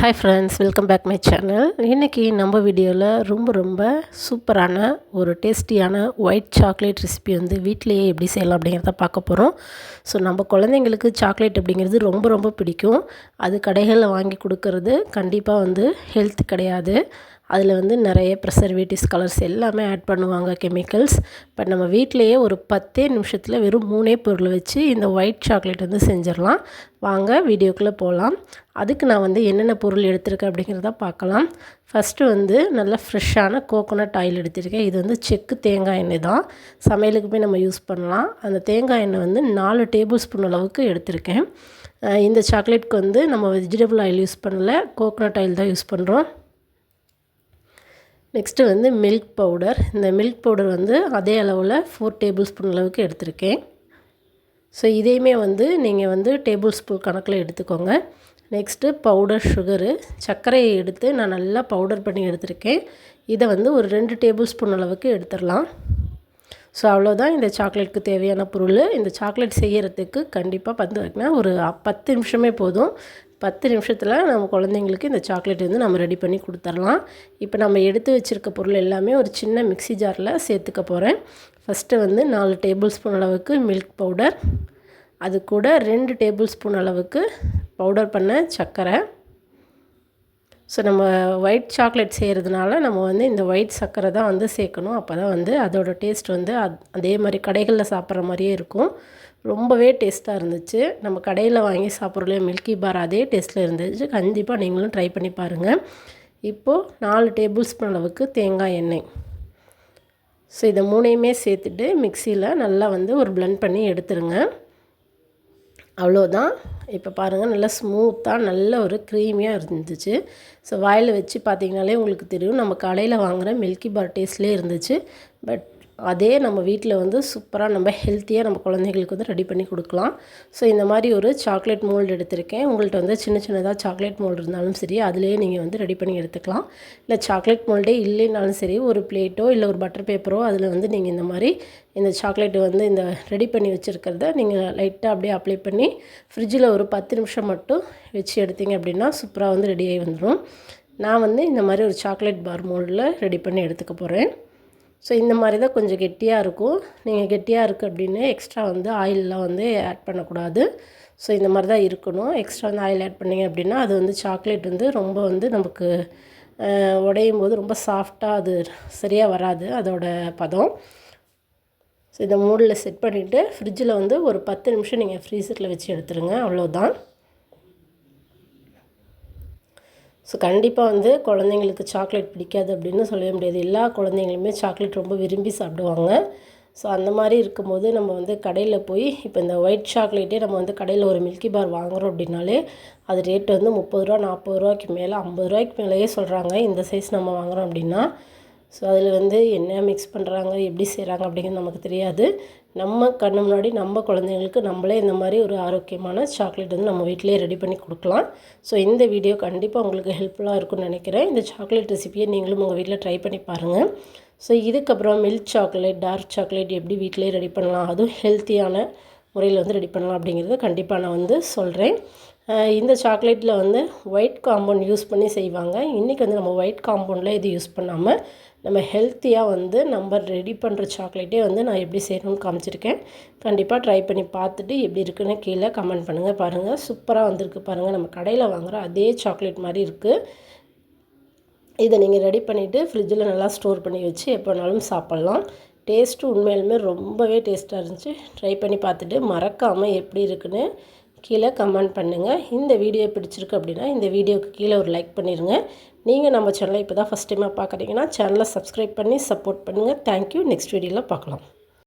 Hi friends welcome back my channel இன்றைக்கி நம்ம வீடியோவில் ரொம்ப ரொம்ப சூப்பரான ஒரு டேஸ்டியான ஒயிட் சாக்லேட் ரெசிபி வந்து வீட்டிலையே எப்படி செய்யலாம் அப்படிங்கிறத பார்க்க போகிறோம் ஸோ நம்ம குழந்தைங்களுக்கு சாக்லேட் அப்படிங்கிறது ரொம்ப ரொம்ப பிடிக்கும். அது கடைகளில் வாங்கி கொடுக்கறது கண்டிப்பாக வந்து ஹெல்த் கிடையாது. அதில் வந்து நிறைய ப்ரெசர்வேட்டிவ்ஸ் கலர்ஸ் எல்லாமே ஆட் பண்ணுவாங்க கெமிக்கல்ஸ் பட் நம்ம வீட்டிலையே ஒரு பத்தே நிமிஷத்தில் வெறும் மூணே பொருள் வச்சு இந்த ஒயிட் சாக்லேட் வந்து செஞ்சிடலாம். வாங்க வீடியோக்குள்ளே போகலாம் அதுக்கு நான் வந்து என்னென்ன பொருள் எடுத்திருக்கேன் அப்படிங்கிறத பார்க்கலாம். ஃபஸ்ட்டு வந்து நல்ல ஃப்ரெஷ்ஷான கோகோனட் ஆயில் எடுத்திருக்கேன். இது வந்து செக்கு தேங்காய் எண்ணெய் தான். சமையலுக்கு போய் நம்ம யூஸ் பண்ணலாம். அந்த தேங்காய் எண்ணெய் வந்து நாலு டேபிள் ஸ்பூன் அளவுக்கு எடுத்திருக்கேன். இந்த சாக்லேட்க்கு வந்து நம்ம வெஜிடபிள் ஆயில் யூஸ் பண்ணல கோகோனட் ஆயில் தான் யூஸ் பண்ணுறோம் நெக்ஸ்ட்டு வந்து மில்க் பவுடர் இந்த மில்க் பவுடர் வந்து அதே அளவில் ஃபோர் டேபிள் ஸ்பூன் அளவுக்கு எடுத்திருக்கேன். ஸோ இதையுமே வந்து நீங்கள் வந்து டேபிள் ஸ்பூன் கணக்கில் எடுத்துக்கோங்க. நெக்ஸ்ட்டு பவுடர் சுகரு சர்க்கரையை எடுத்து நான் நல்லா பவுடர் பண்ணி எடுத்திருக்கேன். இதை வந்து ஒரு ரெண்டு டேபிள் ஸ்பூன் அளவுக்கு எடுத்துடலாம். ஸோ அவ்வளோதான் இந்த சாக்லேட்டுக்கு தேவையான பொருள். இந்த சாக்லேட் செய்கிறதுக்கு கண்டிப்பாக பார்த்திங்கன்னா ஒரு பத்து நிமிஷமே போதும். பத்து நிமிஷத்தில் நம்ம குழந்தைங்களுக்கு இந்த சாக்லேட் வந்து நம்ம ரெடி பண்ணி கொடுத்துர்லாம் இப்போ நம்ம எடுத்து வச்சுருக்க பொருள் எல்லாமே ஒரு சின்ன மிக்சி ஜாரில் சேர்த்துக்க போகிறேன் ஃபஸ்ட்டு வந்து நாலு டேபிள் ஸ்பூன் அளவுக்கு மில்க் பவுடர். அது கூட ரெண்டு டேபிள் ஸ்பூன் அளவுக்கு பவுடர் பண்ண சர்க்கரை ஸோ நம்ம ஒயிட் சாக்லேட் செய்கிறதுனால நம்ம வந்து இந்த ஒயிட் சர்க்கரை தான் வந்து சேர்க்கணும். அப்போ தான் வந்து அதோடய டேஸ்ட் வந்து அத் அதே மாதிரி கடைகளில் சாப்பிட்ற மாதிரியே இருக்கும். ரொம்பவே டேஸ்ட்டாக இருந்துச்சு. நம்ம கடையில் வாங்கி சாப்பிட்றலையே மில்கி பார் அதே டேஸ்ட்டில் இருந்துச்சு. கண்டிப்பாக நீங்களும் ட்ரை பண்ணி பாருங்கள் இப்போது நாலு டேபிள் ஸ்பூன் அளவுக்கு தேங்காய் எண்ணெய். ஸோ இதை மூணையுமே சேர்த்துட்டு மிக்சியில் நல்லா வந்து ஒரு ப்ளெண்ட் பண்ணி எடுத்துருங்க. அவ்வளோதான். இப்போ பாருங்கள் நல்லா ஸ்மூத்தாக நல்ல ஒரு க்ரீமியாக இருந்துச்சு. ஸோ வாயில் வச்சு பார்த்திங்கனாலே உங்களுக்கு தெரியும் நம்ம கடையில் வாங்குகிற மில்கி பார் டேஸ்ட்லேயே இருந்துச்சு. பட் அதே நம்ம வீட்டில் வந்து சூப்பராக நம்ம ஹெல்த்தியாக நம்ம குழந்தைங்களுக்கு வந்து ரெடி பண்ணி கொடுக்கலாம். ஸோ இந்த மாதிரி ஒரு சாக்லேட் மோல்டு எடுத்திருக்கேன். உங்கள்கிட்ட வந்து சின்ன சின்னதாக சாக்லேட் மோல்டு இருந்தாலும் சரி அதுலேயே நீங்கள் வந்து ரெடி பண்ணி எடுத்துக்கலாம். இல்லை சாக்லேட் மோல்டே இல்லைனாலும் சரி ஒரு பிளேட்டோ இல்லை ஒரு பட்டர் பேப்பரோ அதில் வந்து நீங்கள் இந்த மாதிரி இந்த சாக்லேட்டு வந்து இந்த ரெடி பண்ணி வச்சுருக்கிறத நீங்கள் லைட்டாக அப்படியே அப்ளை பண்ணி ஃப்ரிட்ஜில் ஒரு பத்து நிமிஷம் மட்டும் வச்சு எடுத்தீங்க அப்படின்னா சூப்பராக வந்து ரெடியாகி வந்துடும் நான் வந்து இந்த மாதிரி ஒரு சாக்லேட் பார் மோல்டில் ரெடி பண்ணி எடுத்துக்க போகிறேன் ஸோ இந்த மாதிரி தான் கொஞ்சம் கெட்டியாக இருக்கும். நீங்கள் கெட்டியாக இருக்குது அப்படின்னு எக்ஸ்ட்ரா வந்து ஆயிலெலாம் வந்து ஆட் பண்ணக்கூடாது. ஸோ இந்த மாதிரி தான் இருக்கணும். எக்ஸ்ட்ரா வந்து ஆயில் ஆட் பண்ணிங்க அப்படின்னா அது வந்து சாக்லேட் வந்து ரொம்ப வந்து நமக்கு உடையும் போது ரொம்ப சாஃப்டாக அது சரியாக வராது. அதோட பதம். ஸோ இதை மூடில் செட் பண்ணிவிட்டு ஃப்ரிட்ஜில் வந்து ஒரு பத்து நிமிஷம் நீங்கள் ஃப்ரீசரில் வச்சு எடுத்துருங்க. அவ்வளோதான் ஸோ கண்டிப்பாக வந்து குழந்தைங்களுக்கு சாக்லேட் பிடிக்காது அப்படின்னு சொல்ல முடியாது. எல்லா குழந்தைங்களுமே சாக்லேட் ரொம்ப விரும்பி சாப்பிடுவாங்க. ஸோ அந்த மாதிரி இருக்கும்போது நம்ம வந்து கடையில் போய் இப்போ இந்த ஒயிட் சாக்லேட்டே நம்ம வந்து கடையில் ஒரு மில்கி பார் வாங்குகிறோம் அப்படின்னாலே அது ரேட்டு வந்து முப்பது ரூபா நாற்பது ரூபாய்க்கு மேலே ஐம்பது ரூபாய்க்கு மேலேயே சொல்கிறாங்க இந்த சைஸ் நம்ம வாங்குகிறோம் அப்படின்னா. ஸோ அதில் வந்து என்ன மிக்ஸ் பண்ணுறாங்க எப்படி செய்கிறாங்க அப்படிங்கிறது நமக்கு தெரியாது. நம்ம கண்ணு முன்னாடி நம்ம குழந்தைங்களுக்கு நம்மளே இந்த மாதிரி ஒரு ஆரோக்கியமான சாக்லேட் வந்து நம்ம வீட்டிலே ரெடி பண்ணி கொடுக்கலாம். ஸோ இந்த வீடியோ கண்டிப்பாக உங்களுக்கு ஹெல்ப்ஃபுல்லாக இருக்கும்னு நினைக்கிறேன். இந்த சாக்லேட் ரெசிபியை நீங்களும் உங்கள் வீட்டில் ட்ரை பண்ணி பாருங்கள் ஸோ இதுக்கப்புறம் மில்க் சாக்லேட் டார்க் சாக்லேட் எப்படி வீட்டிலே ரெடி பண்ணலாம் அதுவும் ஹெல்த்தியான முறையில் வந்து ரெடி பண்ணலாம் அப்படிங்கிறத கண்டிப்பாக நான் வந்து சொல்கிறேன் இந்த சாக்லேட்டில் வந்து ஒயிட் காம்பவுண்ட் யூஸ் பண்ணி செய்வாங்க. இன்றைக்கி வந்து நம்ம ஒயிட் காம்பவுண்டில் இது யூஸ் பண்ணாமல் நம்ம ஹெல்த்தியாக வந்து நம்ம ரெடி பண்ணுற சாக்லேட்டே வந்து நான் எப்படி செய்யணும்னு காமிச்சிருக்கேன். கண்டிப்பாக ட்ரை பண்ணி பார்த்துட்டு எப்படி இருக்குன்னு கீழே கமெண்ட் பண்ணுங்கள் பாருங்கள் சூப்பராக வந்திருக்கு பாருங்கள் நம்ம கடையில் வாங்குகிற அதே சாக்லேட் மாதிரி இருக்குது இதை நீங்கள் ரெடி பண்ணிவிட்டு ஃப்ரிட்ஜில் நல்லா ஸ்டோர் பண்ணி வச்சு எப்போ வேணாலும் சாப்பிட்லாம். டேஸ்ட்டு உண்மையிலுமே ரொம்பவே டேஸ்ட்டாக இருந்துச்சு. ட்ரை பண்ணி பார்த்துட்டு மறக்காமல் எப்படி இருக்குன்னு கீழே கமெண்ட் பண்ணுங்கள் இந்த வீடியோ பிடிச்சிருக்கு அப்படின்னா இந்த வீடியோவுக்கு கீழே ஒரு லைக் பண்ணிடுங்க நீங்கள் நம்ம சேனலை இப்போ தான் ஃபஸ்ட் டைமாக பார்க்குறீங்கன்னா சேனலை சப்ஸ்கிரைப் பண்ணி சப்போர்ட் பண்ணுங்கள் தேங்க்யூ நெக்ஸ்ட் வீடியோவில் பார்க்கலாம்.